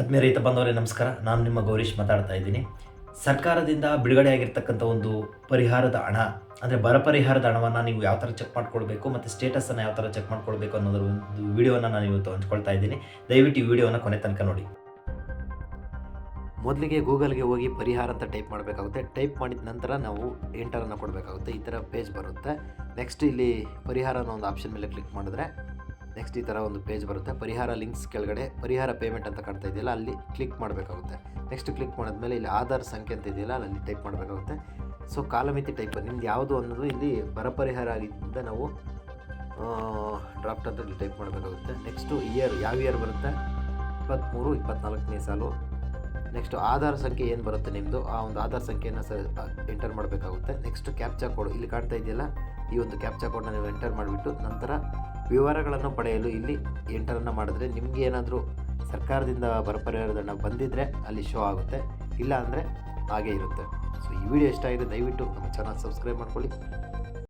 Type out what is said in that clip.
ಆತ್ಮೀಯ ರೈತ ಬಂದವರೇ ನಮಸ್ಕಾರ. ನಾನು ನಿಮ್ಮ ಗೌರೀಶ್ ಮಾತಾಡ್ತಾ ಇದ್ದೀನಿ. ಸರ್ಕಾರದಿಂದ ಬಿಡುಗಡೆಯಾಗಿರ್ತಕ್ಕಂಥ ಒಂದು ಪರಿಹಾರದ ಹಣ, ಅಂದರೆ ಬರ ಪರಿಹಾರದ ಹಣವನ್ನು ನೀವು ಯಾವ ಥರ ಚೆಕ್ ಮಾಡ್ಕೊಳ್ಬೇಕು ಮತ್ತು ಸ್ಟೇಟಸನ್ನು ಯಾವ ಥರ ಚೆಕ್ ಮಾಡ್ಕೊಳ್ಬೇಕು ಅನ್ನೋದ್ರ ಒಂದು ವಿಡಿಯೋನ ನಾನು ಇವತ್ತು ಹಂಚ್ಕೊಳ್ತಾ ಇದ್ದೀನಿ. ದಯವಿಟ್ಟು ಈ ವಿಡಿಯೋನ ಕೊನೆ ತನಕ ನೋಡಿ. ಮೊದಲಿಗೆ ಗೂಗಲ್ಗೆ ಹೋಗಿ ಪರಿಹಾರ ಅಂತ ಟೈಪ್ ಮಾಡಬೇಕಾಗುತ್ತೆ. ಟೈಪ್ ಮಾಡಿದ ನಂತರ ನಾವು ಎಂಟರನ್ನು ಕೊಡಬೇಕಾಗುತ್ತೆ. ಈ ಥರ ಪೇಜ್ ಬರುತ್ತೆ. ನೆಕ್ಸ್ಟ್ ಇಲ್ಲಿ ಪರಿಹಾರ ಅನ್ನೋ ಒಂದು ಆಪ್ಷನ್ ಮೇಲೆ ಕ್ಲಿಕ್ ಮಾಡಿದ್ರೆ ನೆಕ್ಸ್ಟ್ ಈ ಥರ ಒಂದು ಪೇಜ್ ಬರುತ್ತೆ. ಪರಿಹಾರ ಲಿಂಕ್ಸ್ ಕೆಳಗಡೆ ಪರಿಹಾರ ಪೇಮೆಂಟ್ ಅಂತ ಕಾಣ್ತಾ ಇದೆಯಲ್ಲ, ಅಲ್ಲಿ ಕ್ಲಿಕ್ ಮಾಡಬೇಕಾಗುತ್ತೆ. ನೆಕ್ಸ್ಟ್ ಕ್ಲಿಕ್ ಮಾಡಿದ್ಮೇಲೆ ಇಲ್ಲಿ ಆಧಾರ್ ಸಂಖ್ಯೆ ಅಂತ ಇದೆಯಲ್ಲ, ಅಲ್ಲಿ ಟೈಪ್ ಮಾಡಬೇಕಾಗುತ್ತೆ. ಸೊ ಕಾಲಮಿತಿ ಟೈಪ್ ನಿಮ್ದು ಯಾವುದು ಅನ್ನೋದು ಇಲ್ಲಿ ಬರ ಪರಿಹಾರ ಆಗಿದ್ದರಿಂದ ನಾವು ಡ್ರಾಫ್ಟ್ ಅಂತ ಇಲ್ಲಿ ಟೈಪ್ ಮಾಡಬೇಕಾಗುತ್ತೆ. ನೆಕ್ಸ್ಟು ಇಯರ್ ಯಾವ ಇಯರ್ ಬರುತ್ತೆ? ಇಪ್ಪತ್ತ್ಮೂರು ಇಪ್ಪತ್ನಾಲ್ಕನೇ ಸಾಲು. ನೆಕ್ಸ್ಟ್ ಆಧಾರ್ ಸಂಖ್ಯೆ ಏನು ಬರುತ್ತೆ ನಿಮ್ಮದು ಆ ಒಂದು ಆಧಾರ್ ಸಂಖ್ಯೆಯನ್ನು ಸ ಎಂಟರ್ ಮಾಡಬೇಕಾಗುತ್ತೆ. ನೆಕ್ಸ್ಟ್ ಕ್ಯಾಪ್ಚಾ ಕೋಡ್ ಇಲ್ಲಿ ಕಾಣ್ತಾ ಇದೆಯಲ್ಲ ಈ ಒಂದು ಕ್ಯಾಪ್ಚಾ ಕೋಡ್ನ ನೀವು ಎಂಟರ್ ಮಾಡಿಬಿಟ್ಟು ನಂತರ ವಿವರಗಳನ್ನು ಪಡೆಯಲು ಇಲ್ಲಿ ಎಂಟರನ್ನು ಮಾಡಿದ್ರೆ ನಿಮಗೆ ಏನಾದರೂ ಸರ್ಕಾರದಿಂದ ಬರ ಪರಿಹಾರದ ಹಣ ಬಂದಿದ್ದರೆ ಅಲ್ಲಿ ಶೋ ಆಗುತ್ತೆ ಇಲ್ಲ ಅಂದರೆ ಹಾಗೇ ಇರುತ್ತೆ. ಸೊ ಈ ವಿಡಿಯೋ ಇಷ್ಟ ಆಗಿದೆ, ದಯವಿಟ್ಟು ನಮ್ಮ ಚಾನಲ್ ಸಬ್ಸ್ಕ್ರೈಬ್ ಮಾಡ್ಕೊಳ್ಳಿ.